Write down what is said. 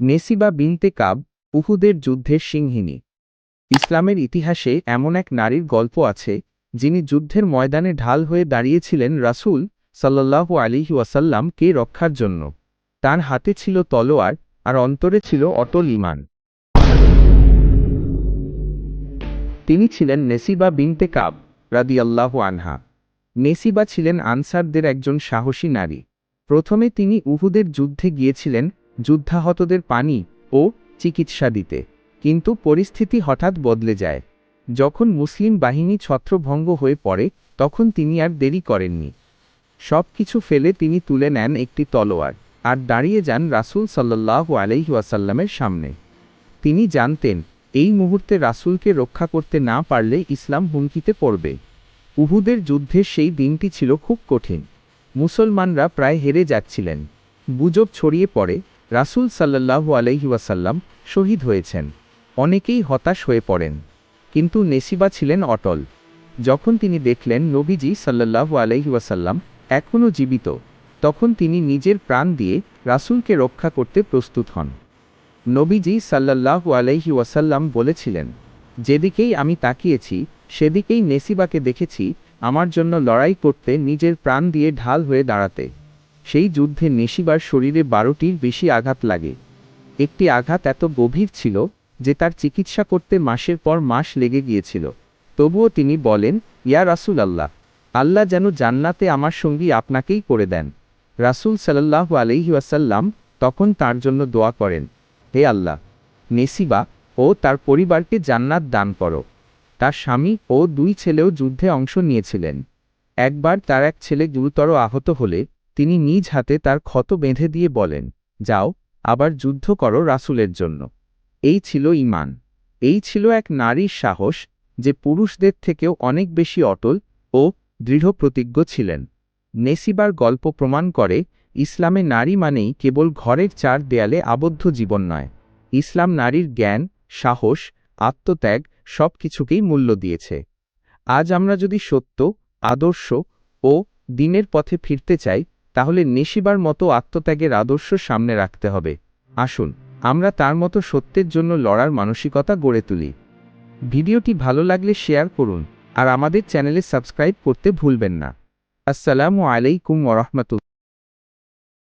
নেসিবা বিনতে কাব উহুদের যুদ্ধের সিংহিনী ইসলামের ইতিহাসে এমন এক নারীর গল্প আছে, যিনি যুদ্ধের ময়দানে ঢাল হয়ে দাঁড়িয়েছিলেন রাসূল সাল্লাল্লাহু আলিহি ওয়াসাল্লামকে রক্ষার জন্য। তার হাতে ছিল তলোয়ার, আর অন্তরে ছিল অটল ইমান তিনি ছিলেন নেসিবা বিনতে কাব রাদিয়াল্লাহু আনহা। নেসিবা ছিলেন আনসারদের একজন সাহসী নারী। প্রথমে তিনি উহুদের যুদ্ধে গিয়েছিলেন যুদ্ধাহতদের পানি ও চিকিৎসা দিতে। কিন্তু পরিস্থিতি হঠাৎ বদলে যায়। যখন মুসলিম বাহিনী ছত্রভঙ্গ হয়ে পড়ে, তখন তিনি আর দেরি করেননি। সব কিছু ফেলে তিনি তুলে নেন একটি তলোয়ার আর দাঁড়িয়ে যান রাসূল আলাইহি ওয়াসাল্লামের সামনে। তিনি জানতেন, এই মুহূর্তে রাসূলকে রক্ষা করতে না পারলে ইসলাম হুমকিতে পড়বে। উহুদের যুদ্ধের সেই দিনটি ছিল খুব কঠিন। মুসলমানরা প্রায় হেরে যাচ্ছিলেন। গুজব ছড়িয়ে পড়ে রাসূল সাল্লাল্লাহু আলাইহি ওয়াসাল্লাম শহীদ হয়েছেন। অনেকেই হতাশ হয়ে পড়েন, কিন্তু নেসিবা ছিলেন অটল। যখন তিনি দেখলেন নবীজি সাল্লাল্লাহু আলাইহি ওয়াসাল্লাম এখনও জীবিত, তখন তিনি নিজের প্রাণ দিয়ে রাসূলকে রক্ষা করতে প্রস্তুত হন। নবীজি সাল্লাল্লাহু আলাইহি ওয়াসাল্লাম বলেছিলেন, যেদিকেই আমি তাকিয়েছি, সেদিকেই নেসিবাকে দেখেছি, আমার জন্য লড়াই করতে নিজের প্রাণ দিয়ে ঢাল হয়ে দাঁড়াতে। সেই যুদ্ধে নেসিবার শরীরে বারোটির বেশি আঘাত লাগে। একটি আঘাত এত গভীর ছিল যে তার চিকিৎসা করতে মাসের পর মাস লেগে গিয়েছিল। তবুও তিনি বলেন, ইয়া রাসূল আল্লাহ আল্লাহ যেন জান্নাতে আমার সঙ্গী আপনাকেই করে দেন। রাসূল সাল্লাল্লাহু আলাইহি ওয়াসাল্লাম তখন তার জন্য দোয়া করেন, হে আল্লাহ নেসিবা ও তার পরিবারকে জান্নাত দান করো। তার স্বামী ও দুই ছেলেও যুদ্ধে অংশ নিয়েছিলেন। একবার তার এক ছেলে গুরুতর আহত হলে তিনি নিজ হাতে তার ক্ষত বেঁধে দিয়ে বলেন, যাও, আবার যুদ্ধ করো রাসূলের জন্য। এই ছিল ঈমান। এই ছিল এক নারীর সাহস যে পুরুষদের থেকেও অনেক বেশি অটল ও দৃঢ় প্রতিজ্ঞ ছিলেন। নেসিবার গল্প প্রমাণ করে, ইসলামে নারী মানেই কেবল ঘরের চার দেয়ালে আবদ্ধ জীবন নয়। ইসলাম নারীর জ্ঞান, সাহস, আত্মত্যাগ সব কিছুকেই মূল্য দিয়েছে। আজ আমরা যদি সত্য, আদর্শ ও দিনের পথে ফিরতে চাই তাহলে নেশিবার মতো আত্মত্যাগের আদর্শ সামনে রাখতে হবে। আসুন, আমরা তার মতো সত্যের জন্য লড়ার মানসিকতা গড়ে তুলি। ভিডিওটি ভালো লাগলে শেয়ার করুন, আর আমাদের চ্যানেলে সাবস্ক্রাইব করতে ভুলবেন না। আসসালামু আলাইকুম ওরহমতুল